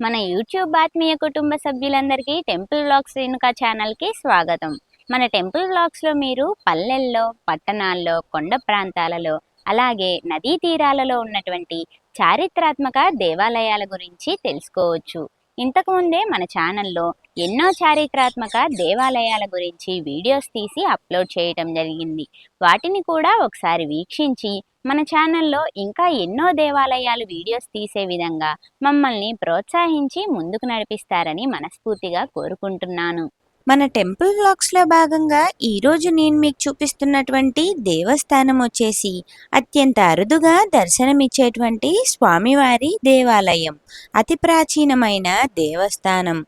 మన యూట్యూబ్ ఆత్మీయ కుటుంబ సభ్యులందరికీ టెంపుల్ బ్లాగ్స్ రేణుకా ఛానల్కి స్వాగతం. మన టెంపుల్ బ్లాగ్స్లో మీరు పల్లెల్లో పట్టణాల్లో కొండ ప్రాంతాలలో అలాగే నదీ తీరాలలో ఉన్నటువంటి చారిత్రాత్మక దేవాలయాల గురించి తెలుసుకోవచ్చు. ఇంతకుముందే మన ఛానల్లో ఎన్నో చారిత్రాత్మక దేవాలయాల గురించి వీడియోస్ తీసి అప్లోడ్ చేయటం జరిగింది. వాటిని కూడా ఒకసారి వీక్షించి మన ఛానల్లో ఇంకా ఎన్నో దేవాలయాలు వీడియోస్ తీసే విధంగా మమ్మల్ని ప్రోత్సహించి ముందుకు నడిపిస్తారని మనస్ఫూర్తిగా కోరుకుంటున్నాను. మన టెంపుల్ బ్లాక్స్లో భాగంగా ఈరోజు నేను మీకు చూపిస్తున్నటువంటి దేవస్థానం వచ్చేసి అత్యంత అరుదుగా దర్శనమిచ్చేటువంటి స్వామివారి దేవాలయం. అతి ప్రాచీనమైన దేవస్థానం.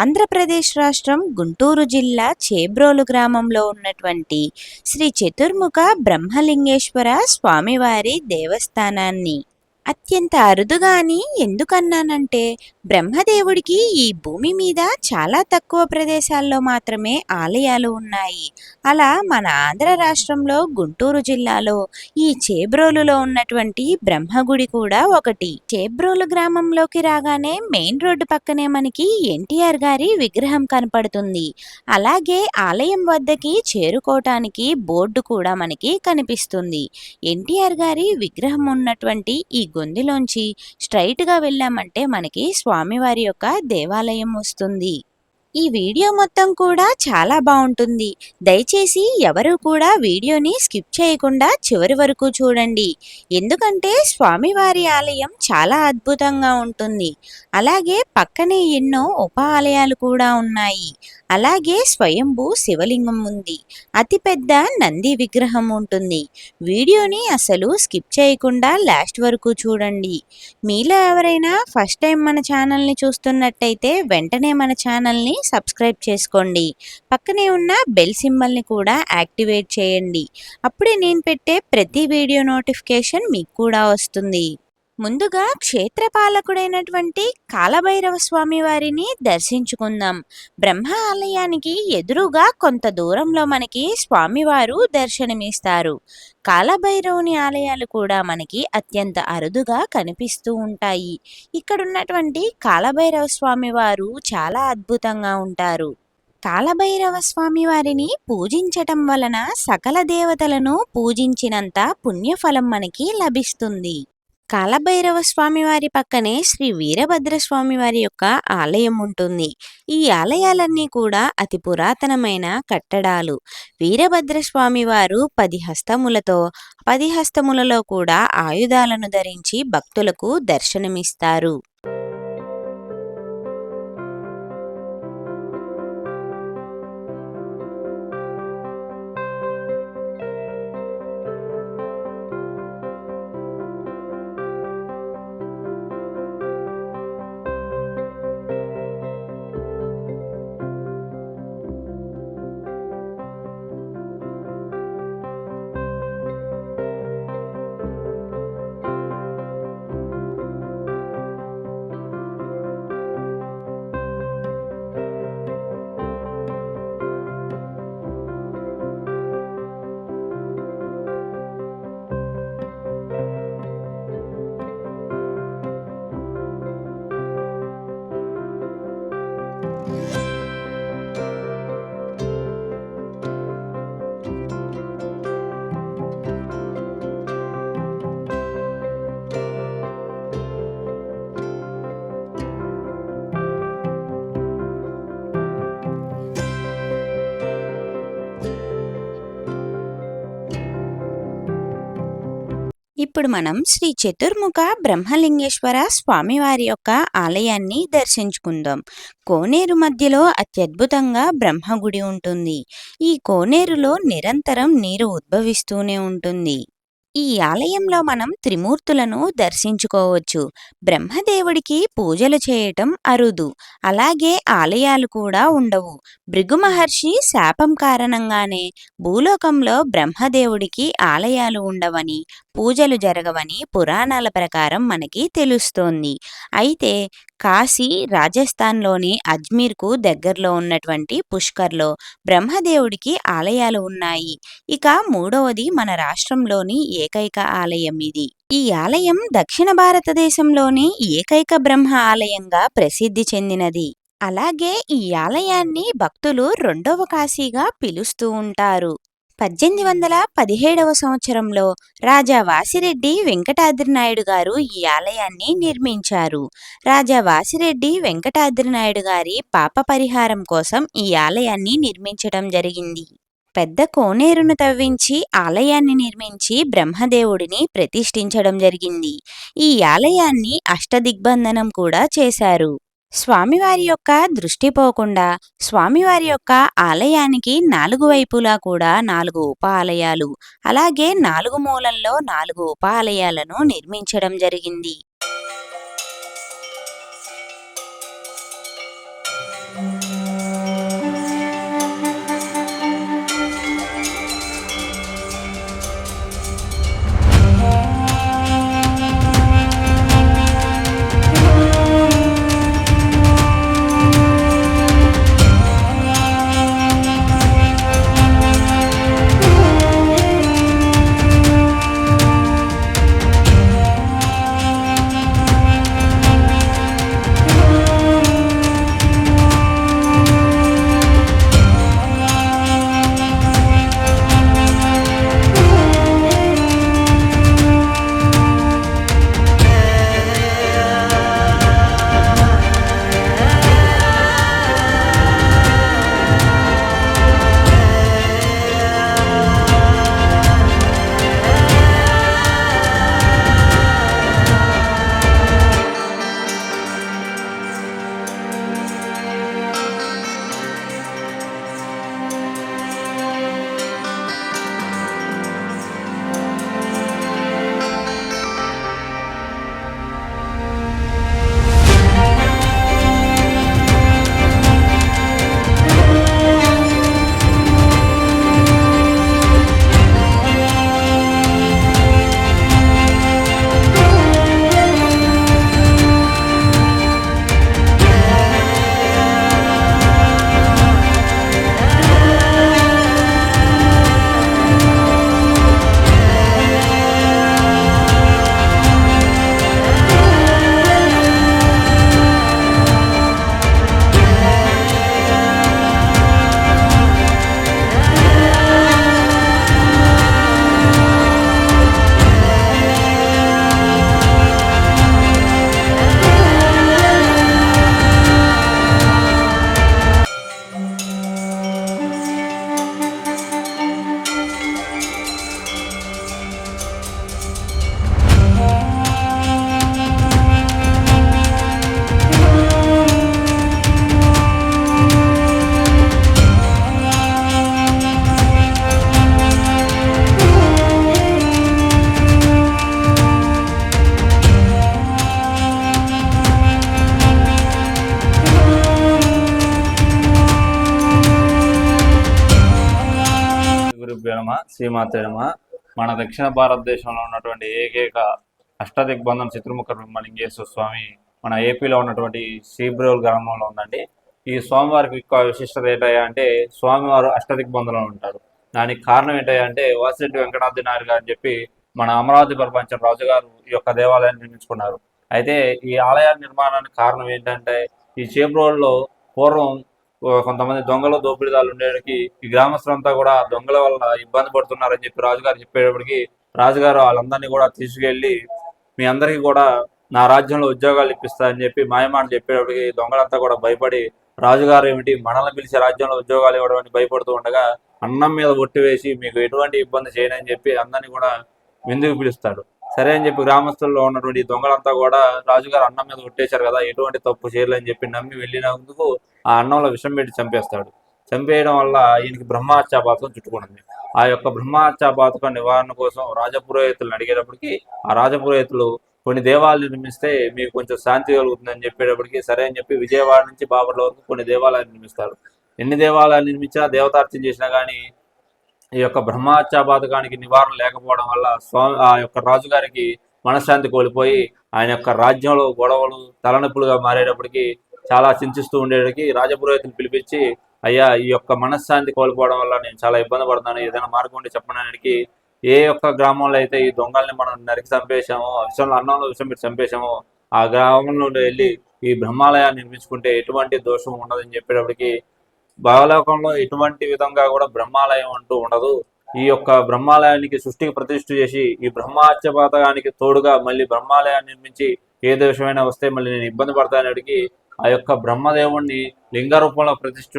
ఆంధ్రప్రదేశ్ రాష్ట్రం గుంటూరు జిల్లా చేబ్రోలు గ్రామంలో ఉన్నటువంటి శ్రీ చతుర్ముఖ బ్రహ్మలింగేశ్వర స్వామివారి దేవస్థానాన్ని. అత్యంత అరుదుగా అని ఎందుకన్నానంటే బ్రహ్మదేవుడికి ఈ భూమి మీద చాలా తక్కువ ప్రదేశాల్లో మాత్రమే ఆలయాలు ఉన్నాయి. అలా మన ఆంధ్ర రాష్ట్రంలో గుంటూరు జిల్లాలో ఈ చేబ్రోలులో ఉన్నటువంటి బ్రహ్మగుడి కూడా ఒకటి. చేబ్రోలు గ్రామంలోకి రాగానే మెయిన్ రోడ్డు పక్కనే మనకి ఎన్టీఆర్ గారి విగ్రహం కనపడుతుంది. అలాగే ఆలయం వద్దకి చేరుకోవటానికి బోర్డు కూడా మనకి కనిపిస్తుంది. ఎన్టీఆర్ గారి విగ్రహం ఉన్నటువంటి ఈ గొందిలోంచి స్ట్రైట్గా వెళ్ళామంటే మనకి స్వామివారి యొక్క దేవాలయం వస్తుంది. ఈ వీడియో మొత్తం కూడా చాలా బాగుంటుంది. దయచేసి ఎవరు కూడా వీడియోని స్కిప్ చేయకుండా చివరి వరకు చూడండి. ఎందుకంటే స్వామివారి ఆలయం చాలా అద్భుతంగా ఉంటుంది. అలాగే పక్కనే ఎన్నో ఉప ఆలయాలు కూడా ఉన్నాయి. అలాగే స్వయంభూ శివలింగం ఉంది. అతిపెద్ద నంది విగ్రహం ఉంటుంది. వీడియోని అసలు స్కిప్ చేయకుండా లాస్ట్ వరకు చూడండి. మీలో ఎవరైనా ఫస్ట్ టైం మన ఛానల్ని చూస్తున్నట్టయితే వెంటనే మన ఛానల్ని సబ్స్క్రైబ్ చేసుకోండి. పక్కనే ఉన్న బెల్ సింబల్ని కూడా యాక్టివేట్ చేయండి. అప్పుడే నేను పెట్టే ప్రతి వీడియో నోటిఫికేషన్ మీకు కూడా వస్తుంది. ముందుగా క్షేత్రపాలకుడైనటువంటి కాలభైరవ స్వామి వారిని దర్శించుకుందాం. బ్రహ్మ ఆలయానికి ఎదురుగా కొంత దూరంలో మనకి స్వామివారు దర్శనమిస్తారు. కాలభైరవుని ఆలయాలు కూడా మనకి అత్యంత అరుదుగా కనిపిస్తూ ఉంటాయి. ఇక్కడ ఉన్నటువంటి కాలభైరవ స్వామి వారు చాలా అద్భుతంగా ఉంటారు. కాలభైరవ స్వామి వారిని పూజించటం వలన సకల దేవతలను పూజించినంత పుణ్యఫలం మనకి లభిస్తుంది. కాలభైరవ స్వామి వారి పక్కనే శ్రీ వీరభద్ర స్వామి వారి యొక్క ఆలయం ఉంటుంది. ఈ ఆలయాలన్నీ కూడా అతి పురాతనమైన కట్టడాలు. వీరభద్ర స్వామి వారు పది హస్తములతో పది హస్తములలో కూడా ఆయుధాలను ధరించి భక్తులకు దర్శనమిస్తారు. ఇప్పుడు మనం శ్రీ చతుర్ముఖ బ్రహ్మలింగేశ్వర స్వామివారి యొక్క ఆలయాన్ని దర్శించుకుందాం. కోనేరు మధ్యలో అత్యద్భుతంగా బ్రహ్మగుడి ఉంటుంది. ఈ కోనేరులో నిరంతరం నీరు ఉద్భవిస్తూనే ఉంటుంది. ఈ ఆలయంలో మనం త్రిమూర్తులను దర్శించుకోవచ్చు. బ్రహ్మదేవుడికి పూజలు చేయటం అరుదు. అలాగే ఆలయాలు కూడా ఉండవు. భృగు మహర్షి శాపం కారణంగానే భూలోకంలో బ్రహ్మదేవుడికి ఆలయాలు ఉండవని పూజలు జరగవని పురాణాల ప్రకారం మనకి తెలుస్తోంది. అయితే కాశీ రాజస్థాన్లోని అజ్మీర్కు దగ్గరలో ఉన్నటువంటి పుష్కర్లో బ్రహ్మదేవుడికి ఆలయాలు ఉన్నాయి. ఇక మూడవది మన రాష్ట్రంలోని ఏకైక ఆలయం ఇది. ఈ ఆలయం దక్షిణ భారతదేశంలోని ఏకైక బ్రహ్మ ఆలయంగా ప్రసిద్ధి చెందినది. అలాగే ఈ ఆలయాన్ని భక్తులు రెండవ కాశీగా పిలుస్తూ ఉంటారు. పద్దెనిమిది వందల పదిహేడవ సంవత్సరంలో రాజా వాసిరెడ్డి వెంకటాద్రి నాయుడు గారు ఈ ఆలయాన్ని నిర్మించారు. రాజా వాసిరెడ్డి వెంకటాద్రి నాయుడు గారి పాప పరిహారం కోసం ఈ ఆలయాన్ని నిర్మించడం జరిగింది. పెద్ద కోనేరును తవ్వించి ఆలయాన్ని నిర్మించి బ్రహ్మదేవుడిని ప్రతిష్ఠించడం జరిగింది. ఈ ఆలయాన్ని అష్టదిగ్బంధనం కూడా చేశారు. స్వామివారి యొక్క దృష్టి పోకుండా స్వామివారి యొక్క ఆలయానికి నాలుగు వైపులా కూడా నాలుగు ఉప ఆలయాలు అలాగే నాలుగు మూలల్లో నాలుగు ఉప ఆలయాలను నిర్మించడం జరిగింది. శ్రీమాతేమ మన దక్షిణ భారతదేశంలో ఉన్నటువంటి ఏకైక అష్టదిగ్బంధం చిత్రముఖ బ్రహ్మలింగేశ్వర స్వామి మన ఏపీలో ఉన్నటువంటి శ్రీబ్రోల్ గ్రామంలో ఉందండి. ఈ స్వామివారికి యొక్క విశిష్టత ఏంటయ్యా అంటే స్వామివారు అష్టదిగ్బంధంలో ఉంటారు. దానికి కారణం ఏంటయ్యా అంటే వాసిరెడ్డి వెంకటాద్రి నాయుడు గారు అని చెప్పి మన అమరావతి ప్రపంచం రాజు గారు ఈ యొక్క దేవాలయాన్ని నిర్మించుకున్నారు. అయితే ఈ ఆలయ నిర్మాణానికి కారణం ఏంటంటే ఈ చేబ్రోల్లో పూర్వం కొంతమంది దొంగలు దోపిడీదారులు ఉండేటికి ఈ గ్రామస్తులంతా కూడా దొంగల వల్ల ఇబ్బంది పడుతున్నారని చెప్పి రాజుగారు చెప్పేటప్పటికి రాజుగారు వాళ్ళందరినీ కూడా తీసుకెళ్ళి మీ అందరికీ కూడా నా రాజ్యంలో ఉద్యోగాలు ఇప్పిస్తారని చెప్పి మాయమాట చెప్పేటప్పటికి దొంగలంతా కూడా భయపడి రాజుగారు ఏమిటి మనల్ని పిలిచి రాజ్యంలో ఉద్యోగాలు ఇవ్వడం అని భయపడుతూ ఉండగా అన్నం మీద ఒట్టి వేసి మీకు ఎటువంటి ఇబ్బంది చేయనని చెప్పి అందరినీ కూడా విందుకు పిలుస్తాడు? సరే అని చెప్పి గ్రామస్తుల్లో ఉన్నటువంటి దొంగలంతా కూడా రాజుగారు అన్నం మీద కొట్టేశారు కదా ఎటువంటి తప్పు చేయలేని చెప్పి నమ్మి వెళ్ళినందుకు ఆ అన్నంలో విషం పెట్టి చంపేస్తాడు. చంపేయడం వల్ల ఈయనకి బ్రహ్మహత్యాపాతకం చుట్టుకుంటుంది. ఆ యొక్క బ్రహ్మహత్యాపాతకం నివారణ కోసం రాజపురోహితులను అడిగేటప్పటికి ఆ రాజపురోహితులు కొన్ని దేవాలయాలు నిర్మిస్తే మీకు కొంచెం శాంతి కలుగుతుందని చెప్పేటప్పటికి సరే అని చెప్పి విజయవాడ నుంచి బాబర్ల వరకు కొన్ని దేవాలయాలు నిర్మిస్తారు. ఎన్ని దేవాలయాలు నిర్మించినా దేవతార్చన చేసినా కానీ ఈ యొక్క బ్రహ్మహత్యాపాతకానికి నివారణ లేకపోవడం వల్ల స్వామి ఆ యొక్క రాజుగారికి మనశ్శాంతి కోల్పోయి ఆయన యొక్క రాజ్యంలో గొడవలు తలనొప్పులుగా మారేటప్పటికి చాలా చింతిస్తూ ఉండేటికి రాజపురోహితులు పిలిపించి అయ్యా ఈ యొక్క మనశ్శాంతి కోల్పోవడం వల్ల నేను చాలా ఇబ్బంది పడుతున్నాను. ఏదైనా మార్గం ఉంటే చెప్పడానికి ఏ యొక్క గ్రామంలో అయితే ఈ దొంగల్ని మనం నరికి చంపేశామో విషయంలో అన్నంలో విషయం పెట్టి చంపేశామో ఆ గ్రామంలో వెళ్ళి ఈ బ్రహ్మాలయాన్ని నిర్మించుకుంటే ఎటువంటి దోషం ఉండదని చెప్పేటప్పటికి బాలలోకంలో ఎటువంటి విధంగా కూడా బ్రహ్మాలయం అంటూ ఉండదు. ఈ యొక్క బ్రహ్మాలయానికి సృష్టికి ప్రతిష్ఠ చేసి ఈ బ్రహ్మాచ్యపాతకానికి తోడుగా మళ్ళీ బ్రహ్మాలయాన్ని నిర్మించి ఏ దోషమైనా వస్తే మళ్ళీ నేను ఇబ్బంది పడతానడికి ఆ యొక్క బ్రహ్మదేవుణ్ణి లింగ రూపంలో ప్రతిష్ఠ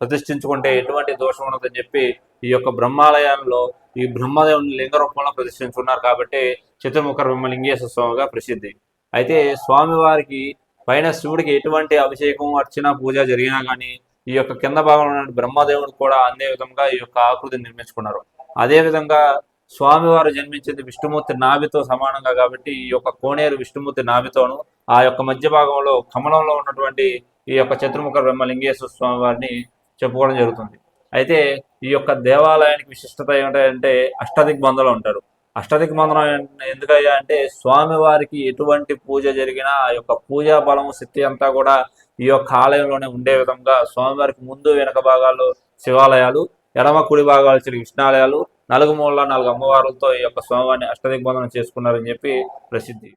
ప్రతిష్ఠించుకుంటే ఎటువంటి దోషం ఉండదని చెప్పి ఈ యొక్క బ్రహ్మాలయంలో ఈ బ్రహ్మదేవుని లింగ రూపంలో ప్రతిష్ఠించుకున్నారు కాబట్టి చతుర్ముఖ బ్రహ్మలింగేశ్వర స్వామిగా ప్రసిద్ధి. అయితే స్వామివారికి పైన శివుడికి ఎటువంటి అభిషేకం అర్చన పూజ జరిగినా కానీ ఈ యొక్క కింద భాగంలో ఉన్న బ్రహ్మదేవుడు కూడా అందే విధంగా ఈ యొక్క ఆకృతిని నిర్మించుకున్నారు. అదే విధంగా స్వామివారు జన్మించింది విష్ణుమూర్తి నాభితో సమానంగా కాబట్టి ఈ యొక్క కోనేరు విష్ణుమూర్తి నాభితోను ఆ యొక్క మధ్య భాగంలో కమలంలో ఉన్నటువంటి ఈ యొక్క చతుర్ముఖ బ్రహ్మలింగేశ్వర స్వామి వారిని చెప్పుకోవడం జరుగుతుంది. అయితే ఈ యొక్క దేవాలయానికి విశిష్టత ఏమిటంటే అష్టదిగ్బంధులు ఉంటారు. అష్టదిగ్బంధనం ఎందుకయ్యా అంటే స్వామివారికి ఎటువంటి పూజ జరిగినా ఆ యొక్క పూజా బలం శక్తి అంతా కూడా ఈ యొక్క ఆలయంలోనే ఉండే విధంగా స్వామివారికి ముందు వెనక భాగాల్లో శివాలయాలు ఎడమ కుడి భాగాలు శ్రీ విష్ణాలయాలు నలుగు మూల నాలుగు అమ్మవారులతో ఈ యొక్క స్వామివారిని అష్టదిగ్బంధనం చేసుకున్నారని చెప్పి ప్రసిద్ధి.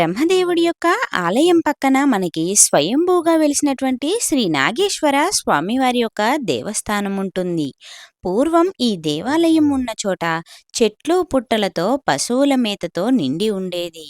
బ్రహ్మదేవుడి యొక్క ఆలయం పక్కన మనకి స్వయంభూగా వెలిసినటువంటి శ్రీ నాగేశ్వర స్వామివారి యొక్క దేవస్థానం ఉంటుంది. పూర్వం ఈ దేవాలయం ఉన్న చోట చెట్లు పుట్టలతో పశువుల మేతతో నిండి ఉండేది.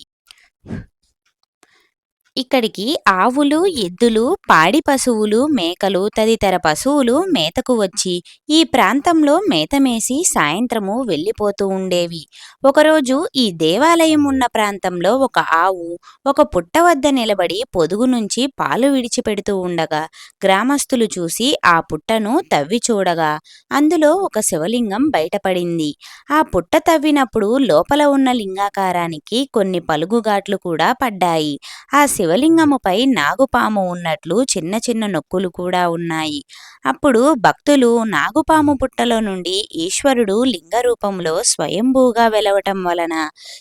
ఇక్కడికి ఆవులు ఎద్దులు పాడి పశువులు మేకలు తదితర పశువులు మేతకు వచ్చి ఈ ప్రాంతంలో మేతమేసి సాయంత్రము వెళ్ళిపోతూ ఉండేవి. ఒకరోజు ఈ దేవాలయం ఉన్న ప్రాంతంలో ఒక ఆవు ఒక పుట్ట వద్ద నిలబడి పొదుగు నుంచి పాలు విడిచిపెడుతూ ఉండగా గ్రామస్తులు చూసి ఆ పుట్టను తవ్వి చూడగా అందులో ఒక శివలింగం బయటపడింది. ఆ పుట్ట తవ్వినప్పుడు లోపల ఉన్న లింగాకారానికి కొన్ని పలుగుగాట్లు కూడా పడ్డాయి. ఆ శివలింగముపై నాగుపాము ఉన్నట్లు చిన్న చిన్న నొక్కులు కూడా ఉన్నాయి. అప్పుడు భక్తులు నాగుపాము పుట్టలో నుండి ఈశ్వరుడు లింగ రూపంలో స్వయంభూగా వెలవటం వలన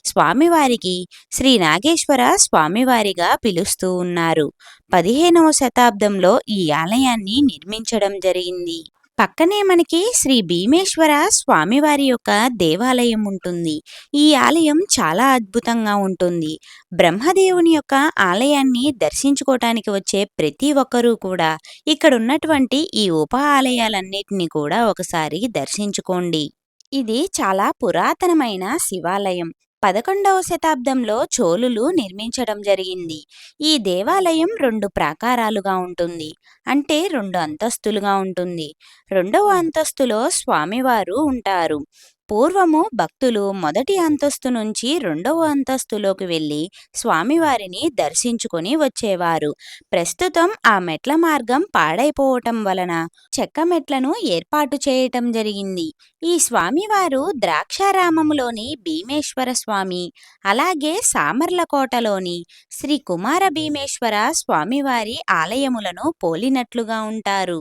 స్వామివారికి శ్రీ నాగేశ్వర స్వామివారిగా పిలుస్తూ ఉన్నారు. పదిహేనవ శతాబ్దంలో ఈ ఆలయాన్ని నిర్మించడం జరిగింది. పక్కనే మనకి శ్రీ భీమేశ్వర స్వామివారి యొక్క దేవాలయం ఉంటుంది. ఈ ఆలయం చాలా అద్భుతంగా ఉంటుంది. బ్రహ్మదేవుని యొక్క ఆలయాన్ని దర్శించుకోవటానికి వచ్చే ప్రతి ఒక్కరూ కూడా ఇక్కడ ఉన్నటువంటి ఈ ఉప ఆలయాలన్నిటినీ కూడా ఒకసారి దర్శించుకోండి. ఇది చాలా పురాతనమైన శివాలయం. పదకొండవ శతాబ్దంలో చోళులు నిర్మించడం జరిగింది. ఈ దేవాలయం రెండు ప్రాకారాలుగా ఉంటుంది. అంటే రెండు అంతస్తులుగా ఉంటుంది. రెండవ అంతస్తులో స్వామివారు ఉంటారు. పూర్వము భక్తులు మొదటి అంతస్తు నుంచి రెండవ అంతస్తులోకి వెళ్ళి స్వామివారిని దర్శించుకొని వచ్చేవారు. ప్రస్తుతం ఆ మెట్ల మార్గం పాడైపోవటం వలన చెక్క మెట్లను ఏర్పాటు చేయటం జరిగింది. ఈ స్వామివారు ద్రాక్షారామములోని భీమేశ్వర స్వామి అలాగే సామర్లకోటలోని శ్రీ కుమార భీమేశ్వర స్వామివారి ఆలయములను పోలినట్లుగా ఉంటారు.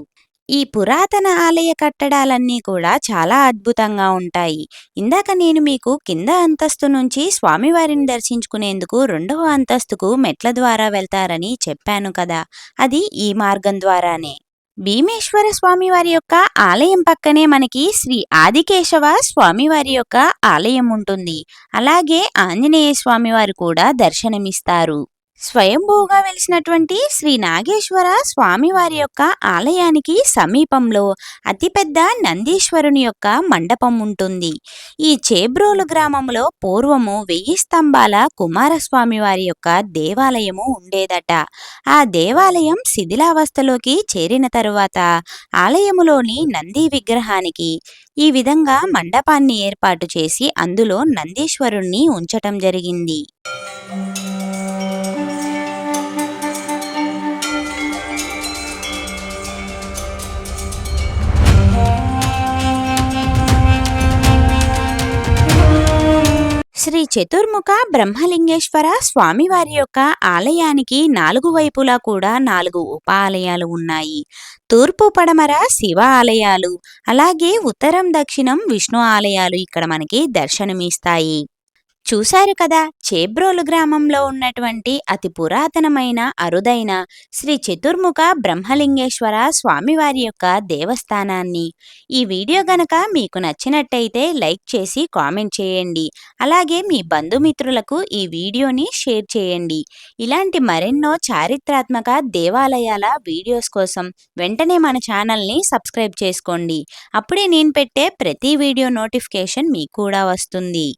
ఈ పురాతన ఆలయ కట్టడాలన్నీ కూడా చాలా అద్భుతంగా ఉంటాయి. ఇందాక నేను మీకు కింద అంతస్తు నుంచి స్వామివారిని దర్శించుకునేందుకు రెండవ అంతస్తుకు మెట్ల ద్వారా వెళ్తారని చెప్పాను కదా! అది ఈ మార్గం ద్వారానే. భీమేశ్వర స్వామివారి యొక్క ఆలయం పక్కనే మనకి శ్రీ ఆదికేశవ స్వామివారి యొక్క ఆలయం ఉంటుంది. అలాగే ఆంజనేయ స్వామివారు కూడా దర్శనమిస్తారు. స్వయంభూగా వెలిసినటువంటి శ్రీ నాగేశ్వర స్వామివారి యొక్క ఆలయానికి సమీపంలో అతిపెద్ద నందీశ్వరుని యొక్క మండపం ఉంటుంది. ఈ చేబ్రోలు గ్రామంలో పూర్వము వెయ్యి స్తంభాల కుమారస్వామి వారి యొక్క దేవాలయము ఉండేదట. ఆ దేవాలయం శిథిలావస్థలోకి చేరిన తరువాత ఆలయములోని నంది విగ్రహానికి ఈ విధంగా మండపాన్ని ఏర్పాటు చేసి అందులో నందీశ్వరుణ్ణి ఉంచటం జరిగింది. శ్రీ చతుర్ముఖ బ్రహ్మలింగేశ్వర స్వామివారి యొక్క ఆలయానికి నాలుగు వైపులా కూడా నాలుగు ఉప ఆలయాలు ఉన్నాయి. తూర్పు పడమర శివ ఆలయాలు అలాగే ఉత్తరం దక్షిణం విష్ణు ఆలయాలు ఇక్కడ మనకి దర్శనమిస్తాయి. చూశారు కదా! చేబ్రోలు గ్రామంలో ఉన్నటువంటి అతి పురాతనమైన అరుదైన శ్రీ చతుర్ముఖ బ్రహ్మలింగేశ్వర స్వామివారి యొక్క దేవస్థానాన్ని. ఈ వీడియో గనక మీకు నచ్చినట్టయితే లైక్ చేసి కామెంట్ చేయండి. అలాగే మీ బంధుమిత్రులకు ఈ వీడియోని షేర్ చేయండి. ఇలాంటి మరెన్నో చారిత్రాత్మక దేవాలయాల వీడియోస్ కోసం వెంటనే మన ఛానల్ని సబ్స్క్రైబ్ చేసుకోండి. అప్పుడే నేను పెట్టే ప్రతి వీడియో నోటిఫికేషన్ మీకు కూడా వస్తుంది.